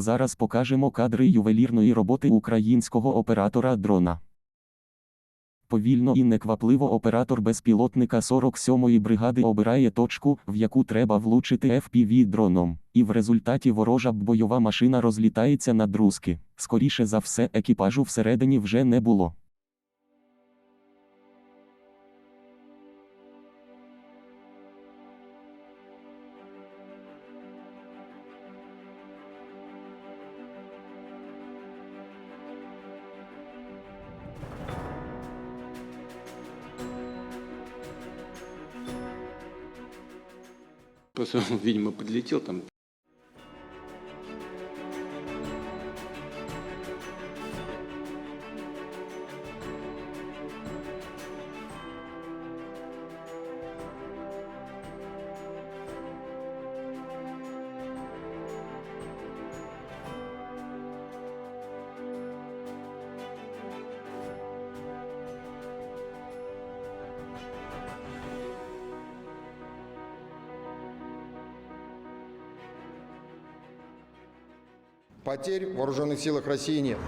Зараз покажемо кадри ювелірної роботи українського оператора дрона. Повільно і неквапливо оператор безпілотника 47-ї бригади обирає точку, в яку треба влучити FPV дроном, і в результаті ворожа бойова машина розлітається на друзки. Скоріше за все, екіпажу всередині вже не було. Просто он, видимо, подлетел там. Потерь в вооруженных силах России нет.